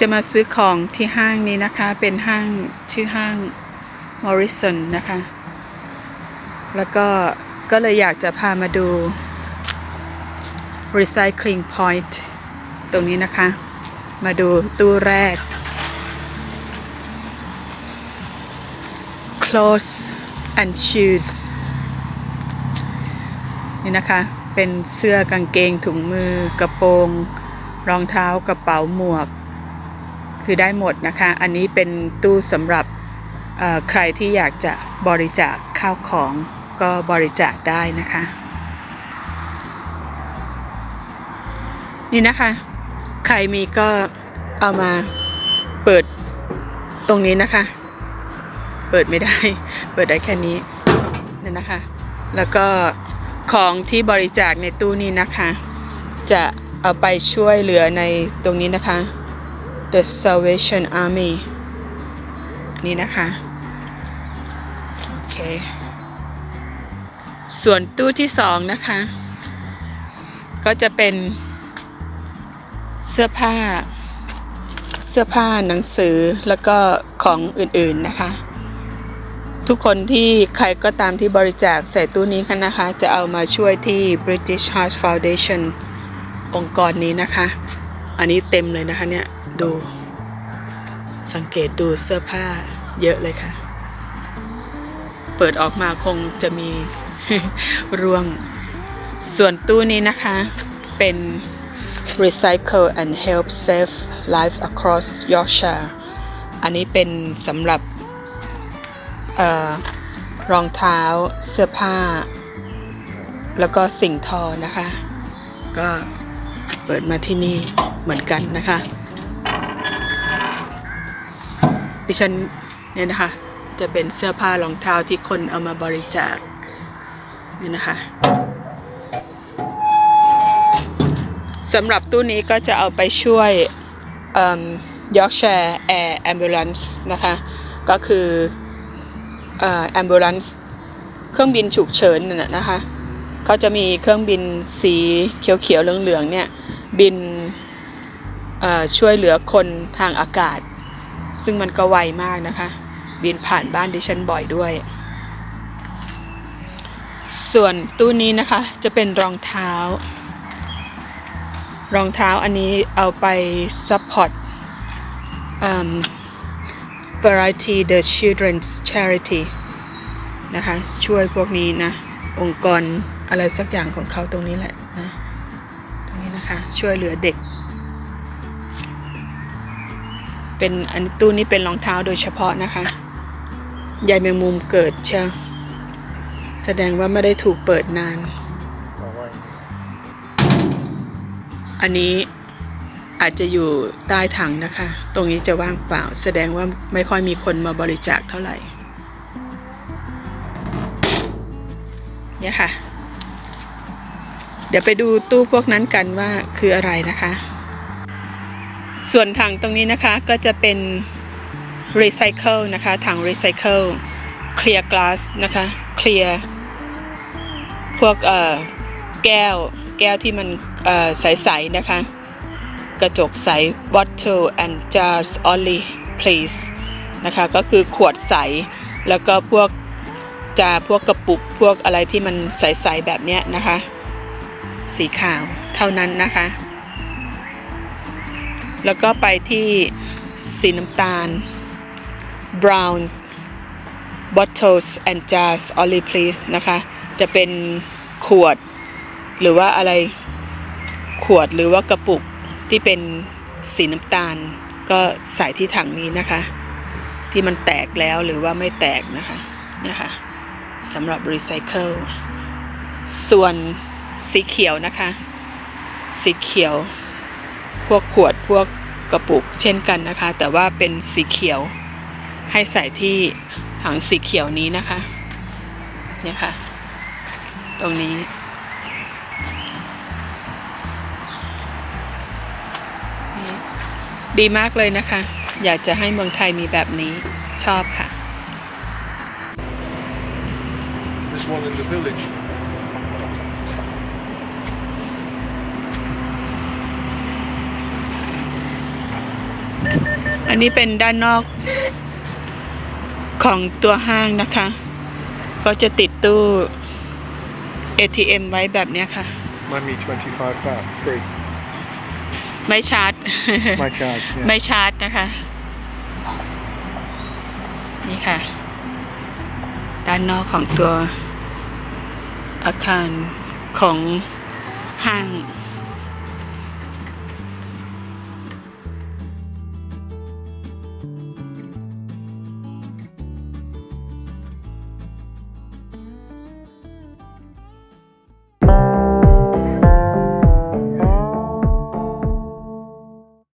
จะมาซื้อของที่ห้างนี้นะคะ เป็นห้างชื่อห้าง Morrison นะคะ แล้วก็ก็เลยอยากจะพามาดู Recycling Point ตรงนี้นะคะ มาดูตู้แรก Clothes and Shoes นี่นะคะ เป็นเสื้อกางเกงถุงมือกระโปรง รองเท้ากระเป๋าหมวก คือได้หมดนะคะ อันนี้เป็นตู้สำหรับใครที่อยากจะบริจาคข้าวของก็บริจาคได้นะคะ นี่นะคะ ใครมีก็เอามาเปิดตรงนี้นะคะ เปิดไม่ได้ เปิดได้แค่นี้นั่นะคะ แล้วก็ของที่บริจาคในตู้นี้นะคะ จะเอาไปช่วยเหลือในตรงนี้นะคะ The Salvation Army นี่นะคะ โอเค ส่วนตู้ที่สองนะคะ ก็จะเป็นเสื้อผ้า เสื้อผ้าหนังสือแล้วก็ของอื่นๆนะคะ ทุกคนที่ใครก็ตามที่บริจาคใส่ตู้นี้กันนะคะ จะเอามาช่วยที่ British Heart Foundation องค์กรนี้นะคะ อันนี้เต็มเลยนะคะเนี่ย ดู สังเกตดูเสื้อผ้าเยอะเลยค่ะ เปิดออกมาคงจะมีร่วง ส่วนตู้นี้นะคะเป็น Recycle and Help Save Life Across Yorkshire อันนี้เป็นสำหรับออรองเท้าเสื้อผ้า แล้วก็สิ่งทอนะคะ ก็เปิดมาที่นี่เหมือนกันนะคะ ดิฉันเนี่ยนะคะ จะเป็นเสื้อผ้ารองเท้าที่คนเอามาบริจาคนี่นะคะสำหรับตู้นี้ก็จะเอาไปช่วย Yorkshire Air Ambulance นะคะ ก็คือเอ่อ ambulance เครื่องบินฉุกเฉินน่นนะนะคะเขาจะมีเครื่องบินสีเขียวๆเหลืองๆเนี่ยบินช่วยเหลือคนทางอากาศ ซึ่งมันก็ไวมากนะคะ บินผ่านบ้านดิฉันบ่อยด้วย ส่วนตู้นี้นะคะจะเป็นรองเท้า รองเท้าอันนี้เอาไป support อืม Variety the Children's Charity นะคะ ช่วยพวกนี้นะ องค์กรอะไรสักอย่างของเขาตรงนี้แหละนะ ตรงนี้นะคะ ช่วยเหลือเด็ก เป็นอันตู้นี้เป็นรองเท้าโดยเฉพาะนะคะใยแมงมุมเกิดเชียวแสดงว่าไม่ได้ถูกเปิดนาน อันนี้อาจจะอยู่ใต้ถังนะคะ ตรงนี้จะว่างเปล่า แสดงว่าไม่ค่อยมีคนมาบริจาคเท่าไหร่ เนี่ยค่ะ เดี๋ยวไปดูตู้พวกนั้นกันว่าคืออะไรนะคะ ส่วนถังตรงนี้นะคะก็จะเป็น Recycle นะคะถัง Recycle Clear Glass นะคะ Clear พวกเอ่อแก้วแก้วที่มันเอ่อใสๆนะคะ กระจกใส bottle and jars only please นะคะก็คือขวดใส แล้วก็พวกจาพวกกระปุกพวกอะไรที่มันใสๆแบบเนี้ยนะคะ สีขาวเท่านั้นนะคะ แล้วก็ไปที่สีน้ำตาล brown bottles and jars only please นะคะ จะเป็นขวด หรือว่าอะไรขวดหรือว่ากระปุกที่เป็นสีน้ำตาล ก็ใส่ที่ถังนี้นะคะ ที่มันแตกแล้วหรือว่าไม่แตกนะคะนี่ค่ะสำหรับรีไซเคิลส่วนสีเขียวนะคะ สีเขียว พวกขวดพวก กระปุกเช่นกันนะคะ แต่ว่าเป็นสีเขียวให้ใส่ที่ถังสีเขียวนี้นะคะเนี่ยค่ะ ตรงนี้ ดีมากเลยนะคะ อยากจะให้เมืองไทยมีแบบนี้ชอบค่ะ There's one in the village. นนี้เป็นด้านนอกของตัวห้างนะคะ ก็จะติดตู้ ATM ไว้แบบเนี้ยค่ะ Might be 25 baht free. ไม่ชาร์จ My charge. Yeah. ไม่ชาร์จนะคะ นี่ค่ะ ด้านนอกของตัวอาคารของห้าง